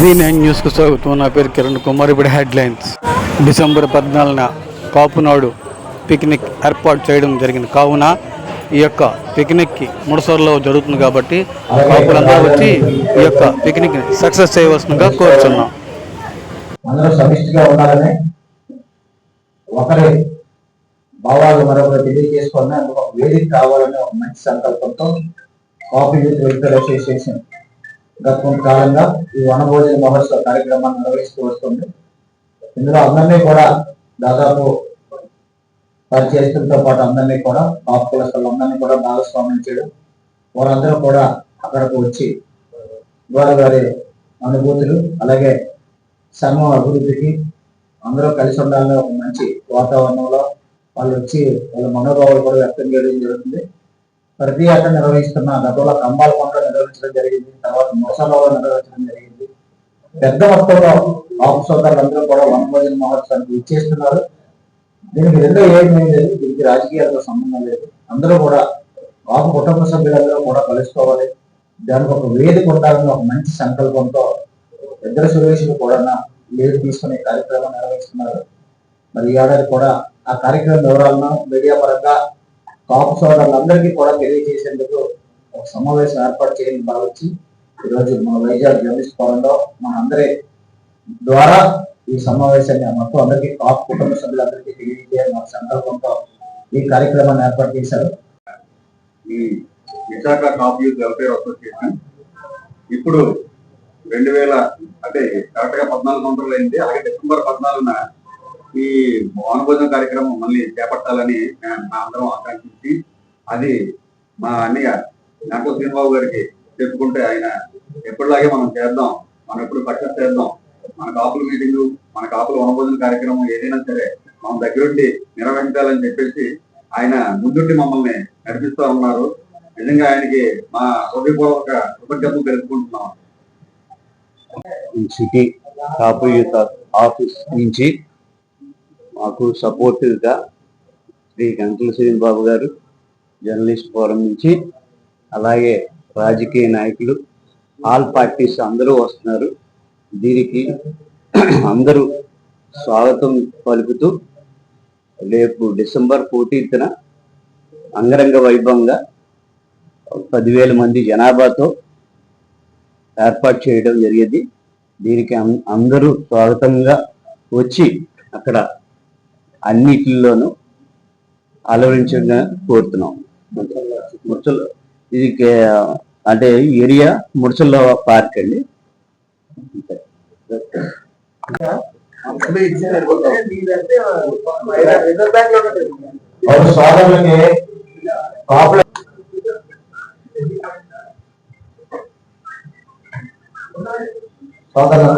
G nine న్యూస్కు స్వాగతం. నా పేరు కిరణ్ కుమార్. ఇప్పుడు హెడ్లైన్స్. డిసెంబర్ పద్నాలుగున కాపునాడు పిక్నిక్ ఏర్పాటు చేయడం జరిగింది. కావున ఈ యొక్క పిక్నిక్కి ముడసర్లో జరుగుతుంది కాబట్టి కాపులందరూ వచ్చి ఈ యొక్క పిక్నిక్ని సక్సెస్ చేయవలసిందిగా కోరుచున్నాం. అందరూ సమిష్టిగా ఉండాలని ఒకరి భావాలు మరొకరు తెలియజేసుకుని అందుకు ఒక వేదిక కావాలని ఒక మంచి సంకల్పంతో కాఫీ యూత్ వెల్ఫేర్ అసోసియేషన్ గత కొంతకాలంగా ఈ వనభోజన మహోత్సవ కార్యక్రమాన్ని నిర్వహిస్తూ వస్తుంది. ఇందులో అందరినీ కూడా దాదాపు పరిచయస్తులతో పాటు అందరినీ కూడా కాపు కులస్తులు అందరినీ కూడా భాగస్వామ్యం చేయడం వారందరూ కూడా అక్కడికి వచ్చి వారి వారి అనుభూతులు అలాగే సంఘం అభివృద్ధికి అందరూ కలిసి ఉండాలని ఒక మంచి వాతావరణంలో వాళ్ళు వచ్చి వాళ్ళ మనోభావాలు కూడా వ్యక్తం చేయడం జరుగుతుంది. ప్రతి ఏటా నిర్వహిస్తున్న గతంలో కంబాల కొండ నిర్వహించడం జరిగింది తర్వాత మోసాలలో నిర్వహించడం జరిగింది. పెద్ద మొత్తంలో ఆఫీస్ సోదరులందరూ కూడా వనభోజన మహోత్సవానికి ఇచ్చేస్తున్నారు దీనికి రెండో ఏం లేదు దీనికి రాజకీయాలతో సంబంధం లేదు. అందరూ కూడా కాపు కుటుంబ సభ్యులందరూ కూడా కలుసుకోవాలి. దానికి ఒక వేదిక ఉండాలని ఒక మంచి సంకల్పంతో ఇద్దరు సురేషులు కూడా లీడ్ తీసుకునే కార్యక్రమం నిర్వహిస్తున్నారు. మరి ఈ ఏడాది కూడా ఆ కార్యక్రమం వివరాలను మీడియా పరంగా కాపు సోదరులందరికీ కూడా తెలియజేసేందుకు ఒక సమావేశం ఏర్పాటు చేయడం భావించి ఈరోజు మన వైజాగ్ జర్నలిస్ట్ ఫోరంలో మన అందరి ద్వారా ఈ సమావేశాన్ని మొత్తం అందరికీ కాపు కుటుంబ సభ్యులందరికీ తెలియజేయాలని ఒక సంకల్పంతో ఈ కార్యక్రమాన్ని ఏర్పాటు చేశారు. ఈ Visakha Kapu youth welfare association ఇప్పుడు రెండు వేల అంటే కరెక్ట్గా పద్నాలుగు సంవత్సరాలు అయింది. అలాగే డిసెంబర్ పద్నాలుగున ఈ వనభోజన కార్యక్రమం మళ్ళీ చేపట్టాలని మా అందరం ఆకాంక్షించి అది మా అన్నయ్య నాటో శ్రీనిబాబు గారికి చెప్పుకుంటే ఆయన ఎప్పటిలాగే మనం చేద్దాం మనం ఎప్పుడు సక్సెస్ చేద్దాం. మన కాపుల మీటింగ్ మన కాపుల వనభోజన కార్యక్రమం ఏదైనా సరే మనం దగ్గరుండి నిర్వహించాలని చెప్పేసి ఆయన ముందుండి మమ్మల్ని నడిపిస్తా ఉన్నారు. నిజంగా ఆయనకి మా హృదయపూర్వక కృతజ్ఞతలు తెలుసుకుంటున్నాం సిటీ కాపు యూత్ ఆఫీస్ నుంచి మాకు సపోర్టివ్గా శ్రీ గంటల శ్రీని బాబు గారు జర్నలిస్ట్ ఫోరం నుంచి అలాగే రాజకీయ నాయకులు ఆల్ పార్టీస్ అందరూ వస్తున్నారు. దీనికి అందరూ స్వాగతం పలుకుతూ రేపు డిసెంబర్ ఫోర్టీన్త్న అంగరంగ వైభవంగా పదివేల మంది జనాభాతో ఏర్పాటు చేయడం జరిగింది. దీనికి అందరూ స్వాగతంగా వచ్చి అక్కడ అన్నిటిలోనూ అలవరించగా కోరుతున్నాం. ముచ్చల ఇది అంటే ఏరియా ముడచల్లో పార్క్ అండి. వారి சோதனை